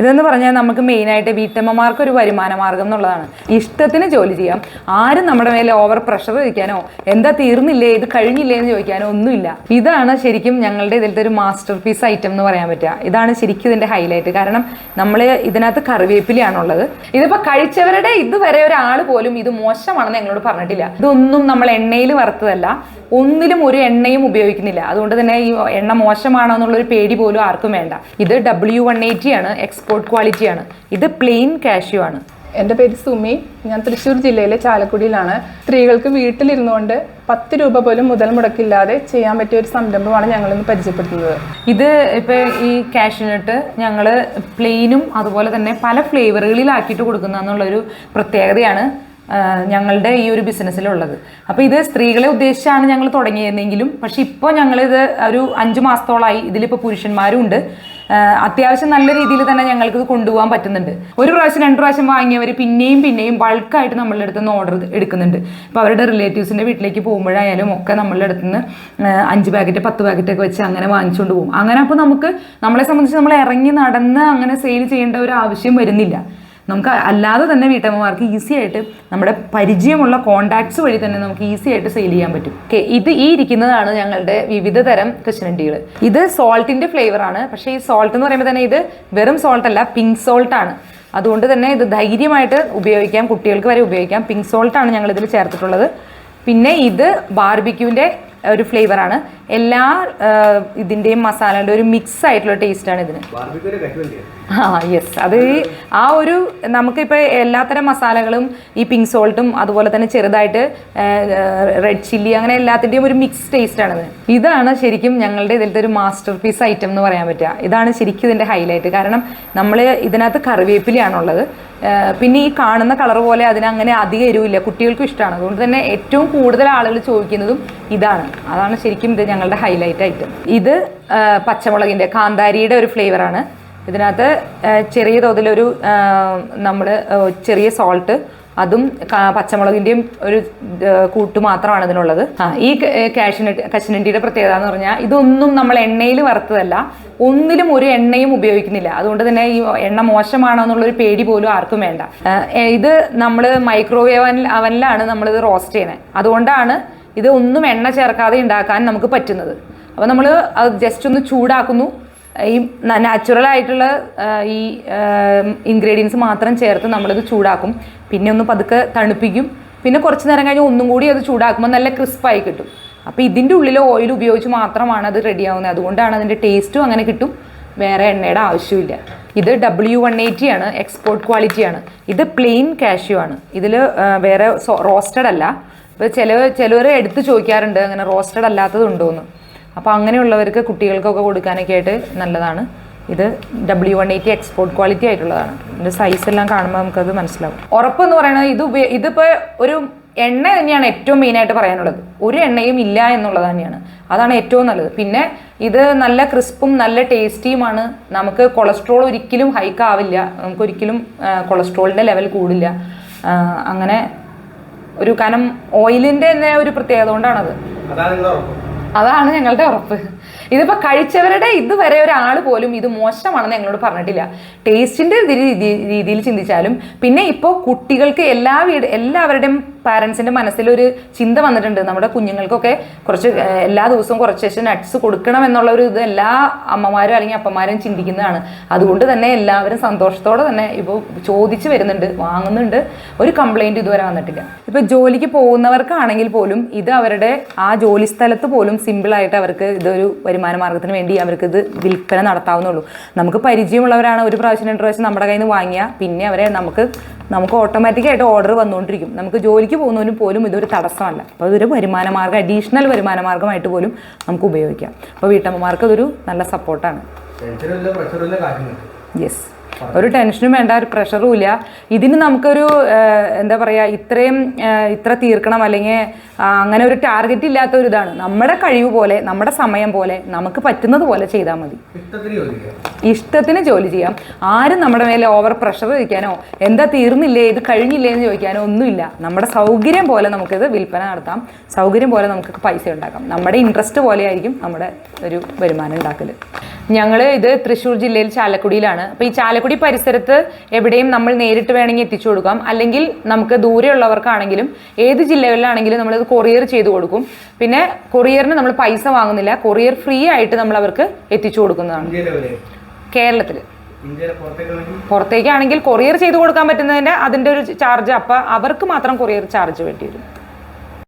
ഇതെന്ന് പറഞ്ഞാൽ നമുക്ക് മെയിനായിട്ട് വീട്ടമ്മമാർക്ക് ഒരു വരുമാന മാർഗം എന്നുള്ളതാണ്. ഇഷ്ടത്തിന് ജോലി ചെയ്യാം. ആരും നമ്മുടെ മേലെ ഓവർ പ്രഷർ വയ്ക്കാനോ എന്താ തീർന്നില്ലേ ഇത് കഴിഞ്ഞില്ലേ എന്ന് ചോദിക്കാനോ ഒന്നുമില്ല. ഇതാണ് ശരിക്കും ഞങ്ങളുടെ ഇതിലത്തെ ഒരു മാസ്റ്റർ പീസ് ഐറ്റം എന്ന് പറയാൻ പറ്റുക. ഇതാണ് ശരിക്കും ഇതിന്റെ ഹൈലൈറ്റ് കാരണം നമ്മൾ ഇതിനകത്ത് കറിവേപ്പിലയാണുള്ളത്. ഇതിപ്പോ കഴിച്ചവരുടെ ഇതുവരെ ഒരാൾ പോലും ഇത് മോശമാണെന്ന് ഞങ്ങളോട് പറഞ്ഞിട്ടില്ല. ഇതൊന്നും നമ്മൾ എണ്ണയിൽ വറുത്തതല്ല. ഒന്നിലും ഒരു എണ്ണയും ഉപയോഗിക്കുന്നില്ല. അതുകൊണ്ട് തന്നെ ഈ എണ്ണ മോശമാണോ എന്നുള്ളൊരു പേടി പോലും ആർക്കും വേണ്ട. ഇത് ഡബ്ല്യു വൺ എയ്റ്റി ആണ്. എക്സ്പോർട്ട് ക്വാളിറ്റി ആണ്. ഇത് പ്ലെയിൻ കാഷ്യൂ ആണ്. എന്റെ പേര് സുമി. ഞാൻ തൃശ്ശൂർ ജില്ലയിലെ ചാലക്കുടിയിലാണ്. സ്ത്രീകൾക്ക് വീട്ടിലിരുന്നുകൊണ്ട് പത്ത് രൂപ പോലും മുതൽ മുടക്കില്ലാതെ ചെയ്യാൻ പറ്റിയ ഒരു സംരംഭമാണ് ഞങ്ങൾ ഇന്ന് പരിചയപ്പെടുത്തുന്നത്. ഇത് ഇപ്പൊ ഈ കാഷ്യൂനട്ട് ഞങ്ങൾ പ്ലെയിനും അതുപോലെ തന്നെ പല ഫ്ലേവറുകളിലാക്കിയിട്ട് കൊടുക്കുന്ന എന്നുള്ളൊരു പ്രത്യേകതയാണ് ഞങ്ങളുടെ ഈ ഒരു ബിസിനസ്സിലുള്ളത് അപ്പോൾ ഇത് സ്ത്രീകളെ ഉദ്ദേശിച്ചാണ് ഞങ്ങൾ തുടങ്ങിയിരുന്നെങ്കിലും പക്ഷേ ഇപ്പോൾ ഞങ്ങളിത് ഒരു അഞ്ച് മാസത്തോളമായി ഇതിലിപ്പോൾ പുരുഷന്മാരും ഉണ്ട് അത്യാവശ്യം നല്ല രീതിയിൽ തന്നെ ഞങ്ങൾക്ക് ഇത് കൊണ്ടുപോകാൻ പറ്റുന്നുണ്ട്. ഒരു പ്രാവശ്യം രണ്ട് പ്രാവശ്യം വാങ്ങിയവർ പിന്നെയും പിന്നെയും ബൾക്കായിട്ട് നമ്മളുടെ അടുത്ത് നിന്ന് ഓർഡർ എടുക്കുന്നുണ്ട്. ഇപ്പോൾ അവരുടെ റിലേറ്റീവ്സിന്റെ വീട്ടിലേക്ക് പോകുമ്പോഴായാലും ഒക്കെ നമ്മളുടെ അടുത്ത് നിന്ന് അഞ്ച് പാക്കറ്റ് പത്ത് പാക്കറ്റ് ഒക്കെ വെച്ച് അങ്ങനെ വാങ്ങിച്ചുകൊണ്ട് പോകും. അങ്ങനെ അപ്പോൾ നമുക്ക് നമ്മളെ സംബന്ധിച്ച് നമ്മൾ ഇറങ്ങി നടന്ന് അങ്ങനെ സെയിൽ ചെയ്യേണ്ട ഒരു ആവശ്യം വരുന്നില്ല. നമുക്ക് അല്ലാതെ തന്നെ വീട്ടമ്മമാർക്ക് ഈസി ആയിട്ട് നമ്മുടെ പരിചയമുള്ള കോണ്ടാക്ട്സ് വഴി തന്നെ നമുക്ക് ഈസി ആയിട്ട് സെയിൽ ചെയ്യാൻ പറ്റും. ഓക്കെ ഇത് ഈ ഇരിക്കുന്നതാണ് ഞങ്ങളുടെ വിവിധ തരം കശുനണ്ടികൾ ഇത് സോൾട്ടിന്റെ ഫ്ലേവറാണ് പക്ഷേ ഈ സോൾട്ട് എന്ന് പറയുമ്പോൾ തന്നെ ഇത് വെറും സോൾട്ട് അല്ല പിങ്ക് സോൾട്ട് ആണ്. അതുകൊണ്ട് തന്നെ ഇത് ധൈര്യമായിട്ട് ഉപയോഗിക്കാം കുട്ടികൾക്ക് വരെ ഉപയോഗിക്കാം. പിങ്ക് സോൾട്ട് ആണ് ഞങ്ങൾ ഇതിൽ ചേർത്തിട്ടുള്ളത്. പിന്നെ ഇത് ബാർബിക്യൂവിന്റെ ഒരു ഫ്ലേവറാണ് എല്ലാ ഇതിന്റെയും മസാലയുടെ ഒരു മിക്സ് ആയിട്ടുള്ള ടേസ്റ്റാണ് ഇതിന്. ആ യെസ് അത് ആ ഒരു നമുക്കിപ്പോൾ എല്ലാത്തരം മസാലകളും ഈ പിങ്ക് സോൾട്ടും അതുപോലെ തന്നെ ചെറുതായിട്ട് റെഡ് ചില്ലി അങ്ങനെ എല്ലാത്തിന്റെയും ഒരു മിക്സ് ടേസ്റ്റാണിത് ഇതാണ് ശരിക്കും ഞങ്ങളുടെ ഇതിലത്തെ ഒരു മാസ്റ്റർ പീസ് ഐറ്റം എന്ന് പറയാൻ പറ്റുക. ഇതാണ് ശരിക്കും ഇതിന്റെ ഹൈലൈറ്റ് കാരണം നമ്മൾ ഇതിനകത്ത് കറിവേപ്പിലയാണുള്ളത്. പിന്നെ ഈ കാണുന്ന കളർ പോലെ അതിന് അങ്ങനെ അധികം എരിവില്ല. കുട്ടികൾക്കും ഇഷ്ടമാണ് അതുകൊണ്ട് തന്നെ ഏറ്റവും കൂടുതൽ ആളുകൾ ചോദിക്കുന്നതും ഇതാണ്. അതാണ് ശരിക്കും ഇത് ഞങ്ങളുടെ ഹൈലൈറ്റ് ഐറ്റം ഇത് പച്ചമുളകിന്റെ കാന്താരിയുടെ ഒരു ഫ്ലേവറാണ് ഇതിനകത്ത് ചെറിയ തോതിലൊരു നമ്മൾ ചെറിയ സോൾട്ട് അതും പച്ചമുളകിന്റെയും ഒരു കൂട്ട് മാത്രമാണ് ഇതിനുള്ളത്. ആ ഈ കാഷ്നട്ട് കശുനണ്ടിയുടെ പ്രത്യേകത എന്ന് പറഞ്ഞാൽ ഇതൊന്നും നമ്മൾ എണ്ണയിൽ വറുത്തതല്ല. ഒന്നിലും ഒരു എണ്ണയും ഉപയോഗിക്കുന്നില്ല. അതുകൊണ്ട് തന്നെ ഈ എണ്ണ മോശമാണോ എന്നുള്ളൊരു പേടി പോലും ആർക്കും വേണ്ട. ഇത് നമ്മൾ മൈക്രോവേവ് അവനിലാണ് നമ്മളിത് റോസ്റ്റ് ചെയ്യുന്നത് അതുകൊണ്ടാണ് ഇത് ഒന്നും എണ്ണ ചേർക്കാതെ ഉണ്ടാക്കാൻ നമുക്ക് പറ്റുന്നത്. അപ്പോൾ നമ്മൾ അത് ജസ്റ്റ് ഒന്ന് ചൂടാക്കുന്നു. ഈ നാച്ചുറൽ ആയിട്ടുള്ള ഈ ഇൻഗ്രീഡിയൻസ് മാത്രം ചേർത്ത് നമ്മളിത് ചൂടാക്കും. പിന്നെ ഒന്ന് പതുക്കെ തണുപ്പിക്കും. പിന്നെ കുറച്ച് നേരം കഴിഞ്ഞ് ഒന്നും കൂടി അത് ചൂടാക്കുമ്പോൾ നല്ല ക്രിസ്പായി കിട്ടും. അപ്പോൾ ഇതിന്റെ ഉള്ളിൽ ഓയിൽ ഉപയോഗിച്ച് മാത്രമാണ് അത് റെഡിയാവുന്നത് അതുകൊണ്ടാണ് അതിന്റെ ടേസ്റ്റും അങ്ങനെ കിട്ടും. വേറെ എണ്ണയുടെ ആവശ്യമില്ല. ഇത് ഡബ്ല്യു വൺ എയ്റ്റി ആണ് എക്സ്പോർട്ട് ക്വാളിറ്റിയാണ് ഇത് പ്ലെയിൻ കാഷ്യൂ ആണ്. ഇതിൽ വേറെ റോസ്റ്റഡ് അല്ല. ഇപ്പോൾ ചില ചിലവർ എടുത്ത് ചോദിക്കാറുണ്ട് അങ്ങനെ റോസ്റ്റഡ് അല്ലാത്തതുണ്ടോ എന്ന് അപ്പോൾ അങ്ങനെയുള്ളവർക്ക് കുട്ടികൾക്കൊക്കെ കൊടുക്കാനൊക്കെ ആയിട്ട് നല്ലതാണ്. ഇത് W one eighty export quality ആയിട്ടുള്ളതാണ്. ഇതിന്റെ സൈസ് എല്ലാം കാണുമ്പോൾ നമുക്കത് മനസ്സിലാവും. ഉറപ്പെന്ന് പറയുന്നത് ഇത് ഉപയോ ഇതിപ്പോൾ ഒരു എണ്ണ തന്നെയാണ് ഏറ്റവും മെയിനായിട്ട് പറയാനുള്ളത്. ഒരു എണ്ണയും ഇല്ല എന്നുള്ളത് തന്നെയാണ്. അതാണ് ഏറ്റവും നല്ലത്. പിന്നെ ഇത് നല്ല ക്രിസ്പും നല്ല ടേസ്റ്റിയുമാണ് നമുക്ക് കൊളസ്ട്രോൾ ഒരിക്കലും ഹൈക്ക് ആവില്ല. നമുക്ക് ഒരിക്കലും കൊളസ്ട്രോളിന്റെ ലെവൽ കൂടില്ല. അങ്ങനെ ഒരു കനം ഓയിലിന്റെ തന്നെ ഒരു പ്രത്യേകത കൊണ്ടാണത്. അതാണ് ഞങ്ങളുടെ ഉറപ്പ്. ഇതിപ്പോ കഴിച്ചവരുടെ ഇതുവരെ ഒരാൾ പോലും ഇത് മോശമാണെന്ന് ഞങ്ങളോട് പറഞ്ഞിട്ടില്ല. ടേസ്റ്റിന്റെ രീതിയിൽ ചിന്തിച്ചാലും പിന്നെ ഇപ്പോൾ കുട്ടികൾക്ക് എല്ലാ വീട് എല്ലാവരുടെയും പാരൻസിന്റെ മനസ്സിലൊരു ചിന്ത വന്നിട്ടുണ്ട്. നമ്മുടെ കുഞ്ഞുങ്ങൾക്കൊക്കെ കുറച്ച് എല്ലാ ദിവസവും കുറച്ച് ശേഷം നട്ട്സ് കൊടുക്കണം എന്നുള്ള ഒരു ഇത് എല്ലാ അമ്മമാരും അല്ലെങ്കിൽ അപ്പന്മാരും ചിന്തിക്കുന്നതാണ്. അതുകൊണ്ട് തന്നെ എല്ലാവരും സന്തോഷത്തോടെ തന്നെ ഇപ്പോൾ ചോദിച്ചു വരുന്നുണ്ട് വാങ്ങുന്നുണ്ട്. ഒരു കംപ്ലൈന്റ് ഇതുവരെ വന്നിട്ടില്ല. ഇപ്പൊ ജോലിക്ക് പോകുന്നവർക്കാണെങ്കിൽ പോലും ഇത് അവരുടെ ആ ജോലി സ്ഥലത്ത് പോലും സിമ്പിൾ ആയിട്ട് അവർക്ക് ഇതൊരു വരുമാന മാർഗത്തിന് വേണ്ടി അവർക്ക് ഇത് വിൽപ്പന നടത്താവുന്നുള്ളൂ. നമുക്ക് പരിചയമുള്ളവരാണ് ഒരു പ്രാവശ്യം രണ്ട് പ്രാവശ്യം നമ്മുടെ കയ്യിൽ നിന്ന് വാങ്ങിയാൽ പിന്നെ അവരെ നമുക്ക് നമുക്ക് ഓട്ടോമാറ്റിക്കായിട്ട് ഓർഡർ വന്നുകൊണ്ടിരിക്കും. നമുക്ക് ജോലിക്ക് പോകുന്നവരും പോലും ഇതൊരു തടസ്സമല്ല. അപ്പോൾ ഇതൊരു വരുമാന മാർഗം അഡീഷണൽ വരുമാന മാർഗമായിട്ട് പോലും നമുക്ക് ഉപയോഗിക്കാം. അപ്പോൾ വീട്ടമ്മമാർക്ക് അതൊരു നല്ല സപ്പോർട്ടാണ് യെസ് ഒരു ടെൻഷനും വേണ്ട ഒരു പ്രഷറും ഇല്ല. ഇതിന് നമുക്കൊരു എന്താ പറയുക ഇത്രയും ഇത്ര തീർക്കണം അല്ലെങ്കിൽ അങ്ങനെ ഒരു ടാർഗറ്റ് ഇല്ലാത്ത ഒരു ഇതാണ്. നമ്മുടെ കഴിവ് പോലെ നമ്മുടെ സമയം പോലെ നമുക്ക് പറ്റുന്നത് പോലെ ചെയ്താൽ മതി. ഇഷ്ടത്തിന് ജോലി ചെയ്യാം. ആരും നമ്മുടെ മേലെ ഓവർ പ്രഷർ വയ്ക്കാനോ എന്താ തീർന്നില്ലേ? ഇത് കഴിഞ്ഞില്ലേ? എന്ന് ചോദിക്കാനോ ഒന്നുമില്ല. നമ്മുടെ സൗകര്യം പോലെ നമുക്കിത് വിൽപ്പന നടത്താം. സൗകര്യം പോലെ നമുക്ക് പൈസ ഉണ്ടാക്കാം. നമ്മുടെ ഇൻട്രസ്റ്റ് പോലെ ആയിരിക്കും നമ്മുടെ ഒരു വരുമാനം ഉണ്ടാക്കൽ ഞങ്ങൾ ഇത് തൃശ്ശൂർ ജില്ലയിൽ ചാലക്കുടിയിലാണ്. അപ്പോൾ ഈ ചാലക്കുടി പരിസരത്ത് എവിടെയും നമ്മൾ നേരിട്ട് വേണമെങ്കിൽ എത്തിച്ചു കൊടുക്കാം. അല്ലെങ്കിൽ നമുക്ക് ദൂരെയുള്ളവർക്കാണെങ്കിലും ഏത് ജില്ലകളിലാണെങ്കിലും നമ്മളിത് കൊറിയർ ചെയ്തു കൊടുക്കും. പിന്നെ കൊറിയറിന് നമ്മൾ പൈസ വാങ്ങുന്നില്ല. കൊറിയർ ഫ്രീ ആയിട്ട് നമ്മൾ അവർക്ക് എത്തിച്ചു കൊടുക്കുന്നതാണ്. കേരളത്തിൽ. പുറത്തേക്കാണെങ്കിൽ? പുറത്തേക്കാണെങ്കിൽ കൊറിയർ ചെയ്ത് കൊടുക്കാൻ പറ്റുന്നതിന്റെ അതിന്റെ ഒരു ചാർജ്. അപ്പം അവർക്ക് മാത്രം കൊറിയർ ചാർജ് വേണ്ടി വരും.